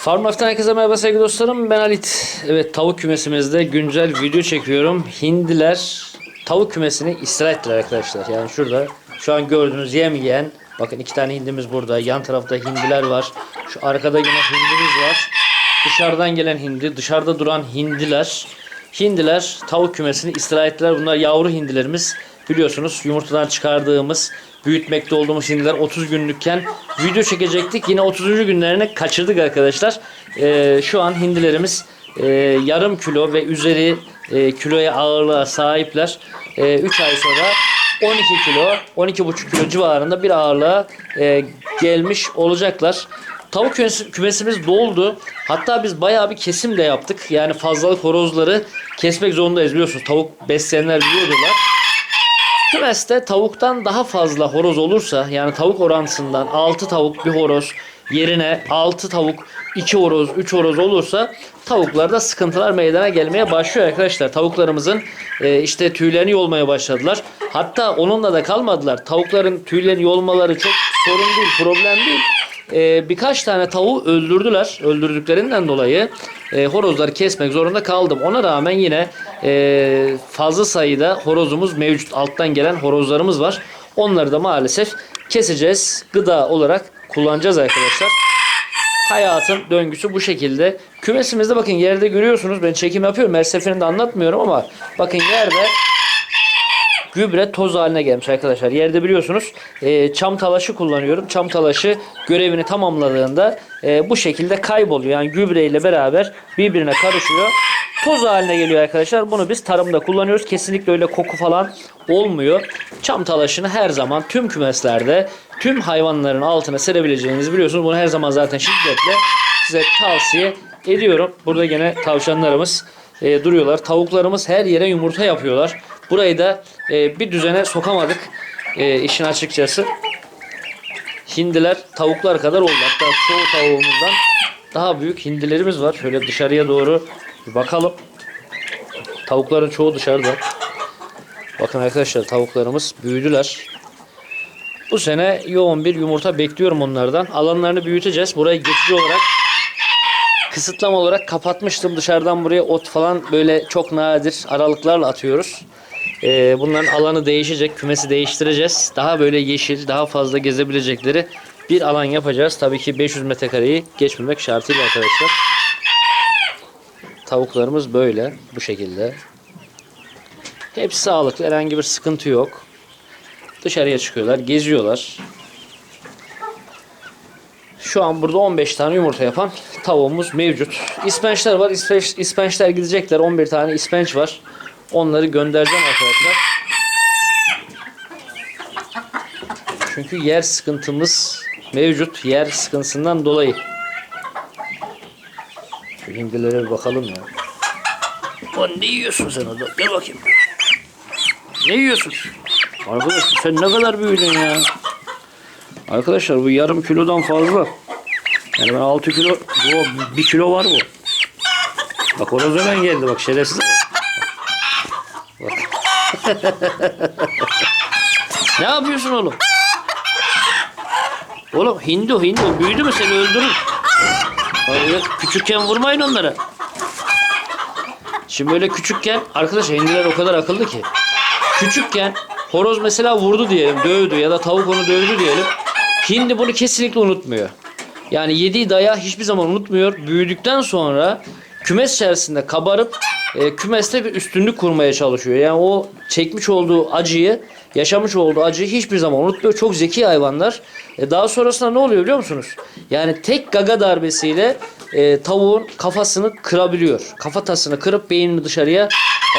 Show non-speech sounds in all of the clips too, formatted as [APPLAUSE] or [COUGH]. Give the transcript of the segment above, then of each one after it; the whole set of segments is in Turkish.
Farm Life'den herkese merhaba sevgili dostlarım. Ben Halit. Evet tavuk kümesimizde güncel video çekiyorum. Hindiler tavuk kümesini istila ettiler arkadaşlar. Yani şurada şu an gördüğünüz yem yiyen bakın iki tane hindimiz burada. Yan tarafta hindiler var. Şu arkada yine hindimiz var. Dışarıdan gelen hindi, dışarıda duran hindiler. Hindiler tavuk kümesini istila ettiler. Bunlar yavru hindilerimiz. Biliyorsunuz yumurtadan çıkardığımız büyütmekte olduğumuz hindiler 30 günlükken video çekecektik. Yine 30. günlerini kaçırdık arkadaşlar. Ee, şu an hindilerimiz e, yarım kilo ve üzeri e, kiloya ağırlığa sahipler. 3 ay sonra 12 kilo, 12,5 kilo civarında bir ağırlığa e, gelmiş olacaklar. Tavuk kümesi- kümesimiz doldu. Hatta biz bayağı bir kesim de yaptık. Yani fazlalık horozları kesmek zorundayız biliyorsunuz. Tavuk besleyenler biliyordular. Kümeste tavuktan daha fazla horoz olursa yani tavuk orantısından 6 tavuk bir horoz yerine 6 tavuk 2 horoz 3 horoz olursa tavuklarda sıkıntılar meydana gelmeye başlıyor arkadaşlar. Tavuklarımızın e, işte tüylerini yolmaya başladılar. Hatta onunla da kalmadılar. Tavukların tüylerini yolmaları çok sorun değil, problem değil. E, birkaç tane tavuğu öldürdüler. Öldürdüklerinden dolayı e, horozları kesmek zorunda kaldım. Ona rağmen yine e, fazla sayıda horozumuz mevcut. Alttan gelen horozlarımız var. Onları da maalesef keseceğiz. Gıda olarak kullanacağız arkadaşlar. Hayatın döngüsü bu şekilde. Kümesimizde bakın yerde görüyorsunuz. Ben çekim yapıyorum. Her seferinde anlatmıyorum ama bakın yerde gübre toz haline gelmiş arkadaşlar. Yerde biliyorsunuz e, çam talaşı kullanıyorum. Çam talaşı görevini tamamladığında e, bu şekilde kayboluyor. Yani gübre ile beraber birbirine karışıyor. Toz haline geliyor arkadaşlar. Bunu biz tarımda kullanıyoruz. Kesinlikle öyle koku falan olmuyor. Çam talaşını her zaman tüm kümeslerde tüm hayvanların altına serebileceğinizi biliyorsunuz. Bunu her zaman zaten şiddetle size tavsiye ediyorum. Burada gene tavşanlarımız e, duruyorlar. Tavuklarımız her yere yumurta yapıyorlar. Burayı da e, bir düzene sokamadık e, işin açıkçası. Hindiler tavuklar kadar oldu. Hatta çoğu tavuğumuzdan daha büyük hindilerimiz var. Şöyle dışarıya doğru bir bakalım. Tavukların çoğu dışarıda. Bakın arkadaşlar tavuklarımız büyüdüler. Bu sene yoğun bir yumurta bekliyorum onlardan. Alanlarını büyüteceğiz. Burayı geçici olarak kısıtlama olarak kapatmıştım. Dışarıdan buraya ot falan böyle çok nadir aralıklarla atıyoruz. Ee, bunların alanı değişecek. Kümesi değiştireceğiz. Daha böyle yeşil, daha fazla gezebilecekleri bir alan yapacağız. Tabii ki 500 metrekareyi geçmemek şartıyla arkadaşlar. Tavuklarımız böyle. Bu şekilde. Hepsi sağlıklı. Herhangi bir sıkıntı yok. Dışarıya çıkıyorlar. Geziyorlar. Şu an burada 15 tane yumurta yapan tavuğumuz mevcut. İspençler var. İspenç, ispençler gidecekler. 11 tane ispenç var. Onları göndereceğim arkadaşlar. Çünkü yer sıkıntımız mevcut. Yer sıkıntısından dolayı. Şu hindilere bir bakalım ya. Lan ne yiyorsun sen orada? Gel bakayım. Ne yiyorsun? Arkadaş sen ne kadar büyüdün ya. Arkadaşlar bu yarım kilodan fazla. Yani ben 6 kilo, bu 1 kilo var bu. Bak horoz hemen geldi bak şerefsiz. Ne yapıyorsun oğlum? Oğlum hindu hindu büyüdü mü seni öldürür. Hayır, küçükken vurmayın onlara. Şimdi böyle küçükken arkadaşlar hindiler o kadar akıllı ki. Küçükken horoz mesela vurdu diyelim, dövdü ya da tavuk onu dövdü diyelim. Hindi bunu kesinlikle unutmuyor. Yani yediği dayağı hiçbir zaman unutmuyor. Büyüdükten sonra kümes içerisinde kabarıp e, kümeste bir üstünlük kurmaya çalışıyor. Yani o çekmiş olduğu acıyı, yaşamış olduğu acıyı hiçbir zaman unutmuyor. Çok zeki hayvanlar. E, daha sonrasında ne oluyor biliyor musunuz? Yani tek gaga darbesiyle e, tavuğun kafasını kırabiliyor. Kafatasını kırıp beynini dışarıya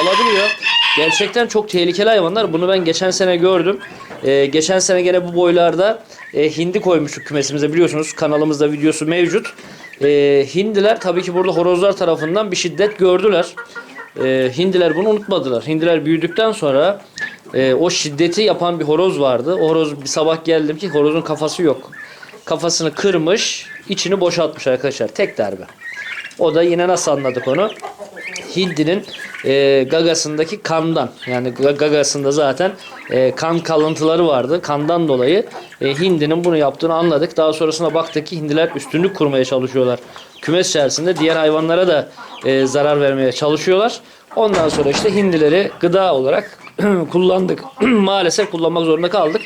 alabiliyor. Gerçekten çok tehlikeli hayvanlar. Bunu ben geçen sene gördüm. Ee, geçen sene gene bu boylarda e, hindi koymuştuk kümesimize biliyorsunuz. Kanalımızda videosu mevcut. Ee, hindiler tabii ki burada horozlar tarafından bir şiddet gördüler. Ee, hindiler bunu unutmadılar. Hindiler büyüdükten sonra e, o şiddeti yapan bir horoz vardı. O horoz bir sabah geldim ki horozun kafası yok. Kafasını kırmış, içini boşaltmış arkadaşlar. Tek darbe. O da yine nasıl anladık onu? Hindinin e, gagasındaki kandan. Yani ga- gagasında zaten e, kan kalıntıları vardı. Kandan dolayı e, hindinin bunu yaptığını anladık. Daha sonrasında baktık ki hindiler üstünlük kurmaya çalışıyorlar. Kümes içerisinde diğer hayvanlara da e, zarar vermeye çalışıyorlar. Ondan sonra işte hindileri gıda olarak [CLEARS THROAT] kullandık. [CLEARS THROAT] Maalesef kullanmak zorunda kaldık.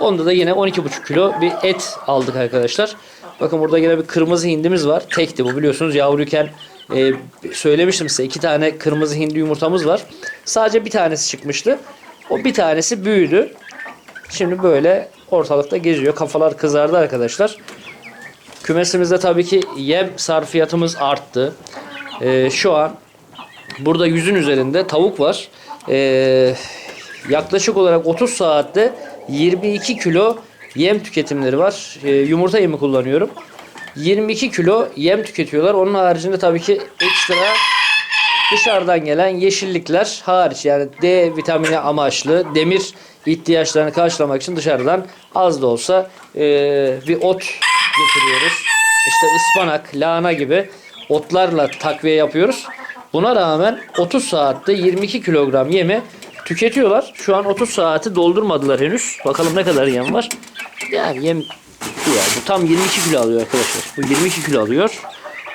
Onda da yine 12,5 kilo bir et aldık arkadaşlar. Bakın burada yine bir kırmızı hindimiz var. Tekti bu biliyorsunuz yavruyken e, söylemiştim size iki tane kırmızı hindi yumurtamız var. Sadece bir tanesi çıkmıştı. O bir tanesi büyüdü. Şimdi böyle ortalıkta geziyor. Kafalar kızardı arkadaşlar. Kümesimizde tabii ki yem sarfiyatımız arttı. E, şu an burada yüzün üzerinde tavuk var. E, yaklaşık olarak 30 saatte 22 kilo yem tüketimleri var. E, yumurta yemi kullanıyorum. 22 kilo yem tüketiyorlar. Onun haricinde tabii ki ekstra dışarıdan gelen yeşillikler hariç yani D vitamini amaçlı demir ihtiyaçlarını karşılamak için dışarıdan az da olsa e, bir ot getiriyoruz. İşte ıspanak, lahana gibi otlarla takviye yapıyoruz. Buna rağmen 30 saatte 22 kilogram yemi tüketiyorlar. Şu an 30 saati doldurmadılar henüz. Bakalım ne kadar yem var. Yani yem bu ya. Bu tam 22 kilo alıyor arkadaşlar. Bu 22 kilo alıyor.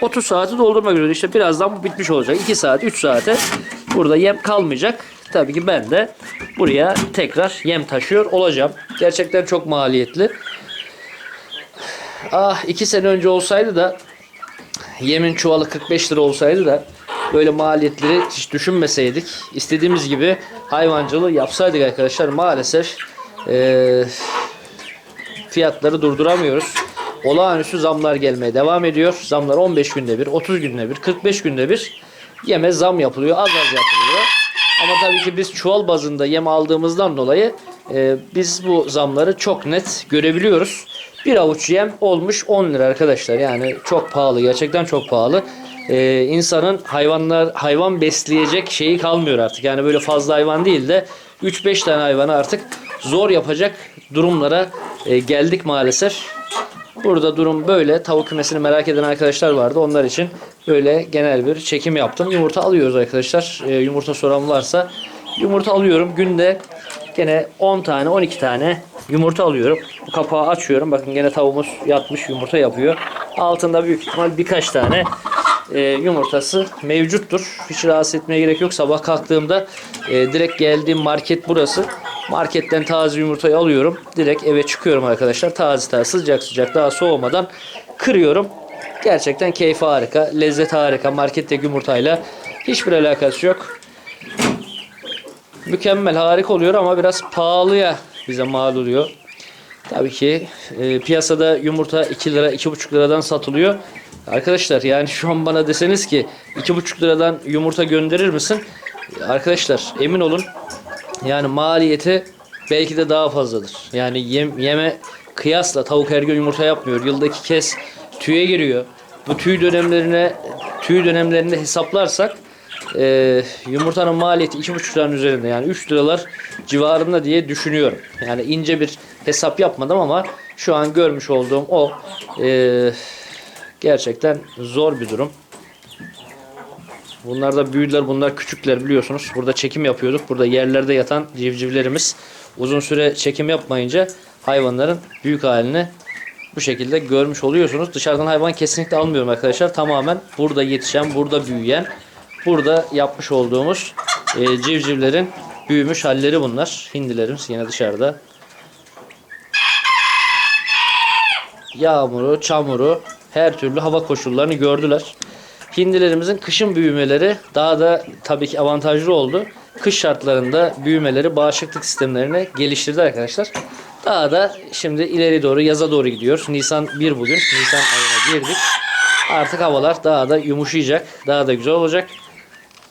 30 saati doldurmak üzere. İşte birazdan bu bitmiş olacak. 2 saat, 3 saate burada yem kalmayacak. Tabii ki ben de buraya tekrar yem taşıyor olacağım. Gerçekten çok maliyetli. Ah 2 sene önce olsaydı da yemin çuvalı 45 lira olsaydı da böyle maliyetleri hiç düşünmeseydik istediğimiz gibi hayvancılığı yapsaydık arkadaşlar maalesef eee fiyatları durduramıyoruz. Olağanüstü zamlar gelmeye devam ediyor. Zamlar 15 günde bir, 30 günde bir, 45 günde bir yeme zam yapılıyor. Az az yapılıyor. Ama tabii ki biz çuval bazında yem aldığımızdan dolayı e, biz bu zamları çok net görebiliyoruz. Bir avuç yem olmuş 10 lira arkadaşlar. Yani çok pahalı. Gerçekten çok pahalı. E, insanın hayvanlar hayvan besleyecek şeyi kalmıyor artık. Yani böyle fazla hayvan değil de 3-5 tane hayvanı artık zor yapacak durumlara e, geldik maalesef. Burada durum böyle. Tavuk kümesini merak eden arkadaşlar vardı. Onlar için böyle genel bir çekim yaptım. Yumurta alıyoruz arkadaşlar. E, yumurta soran varsa yumurta alıyorum. Günde gene 10 tane 12 tane yumurta alıyorum. Bu kapağı açıyorum. Bakın gene tavuğumuz yatmış yumurta yapıyor. Altında büyük ihtimal birkaç tane e, yumurtası mevcuttur. Hiç rahatsız etmeye gerek yok. Sabah kalktığımda e, direkt geldiğim market burası. Marketten taze yumurtayı alıyorum. Direkt eve çıkıyorum arkadaşlar. Taze taze sıcak sıcak daha soğumadan kırıyorum. Gerçekten keyfi harika. Lezzet harika. Marketteki yumurtayla hiçbir alakası yok. Mükemmel harika oluyor ama biraz pahalıya bize mal oluyor. Tabii ki e, piyasada yumurta 2 lira 2,5 liradan satılıyor. Arkadaşlar yani şu an bana deseniz ki 2,5 liradan yumurta gönderir misin? Arkadaşlar emin olun yani maliyeti belki de daha fazladır. Yani yem, yeme kıyasla tavuk her gün yumurta yapmıyor. Yılda iki kez tüye giriyor. Bu tüy dönemlerine tüy dönemlerinde hesaplarsak e, yumurtanın maliyeti 2,5 liranın üzerinde yani 3 liralar civarında diye düşünüyorum. Yani ince bir hesap yapmadım ama şu an görmüş olduğum o e, gerçekten zor bir durum. Bunlar da büyüdüler, bunlar küçükler biliyorsunuz. Burada çekim yapıyorduk. Burada yerlerde yatan civcivlerimiz uzun süre çekim yapmayınca hayvanların büyük halini bu şekilde görmüş oluyorsunuz. Dışarıdan hayvan kesinlikle almıyorum arkadaşlar. Tamamen burada yetişen, burada büyüyen, burada yapmış olduğumuz e, civcivlerin büyümüş halleri bunlar. Hindilerimiz yine dışarıda. Yağmuru, çamuru, her türlü hava koşullarını gördüler. Hindilerimizin kışın büyümeleri daha da tabii ki avantajlı oldu. Kış şartlarında büyümeleri bağışıklık sistemlerini geliştirdi arkadaşlar. Daha da şimdi ileri doğru yaza doğru gidiyor. Nisan 1 bugün. Nisan ayına girdik. Artık havalar daha da yumuşayacak. Daha da güzel olacak.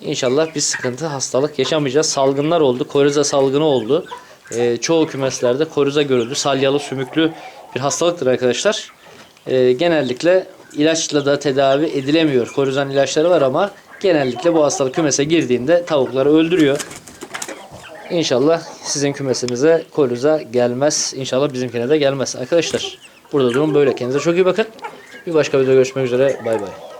İnşallah bir sıkıntı, hastalık yaşamayacağız. Salgınlar oldu. Koriza salgını oldu. Ee, çoğu kümeslerde koriza görüldü. Salyalı, sümüklü bir hastalıktır arkadaşlar. Ee, genellikle ilaçla da tedavi edilemiyor. Korizan ilaçları var ama genellikle bu hastalık kümese girdiğinde tavukları öldürüyor. İnşallah sizin kümesinize koriza gelmez. İnşallah bizimkine de gelmez. Arkadaşlar burada durum böyle. Kendinize çok iyi bakın. Bir başka videoda görüşmek üzere. Bay bay.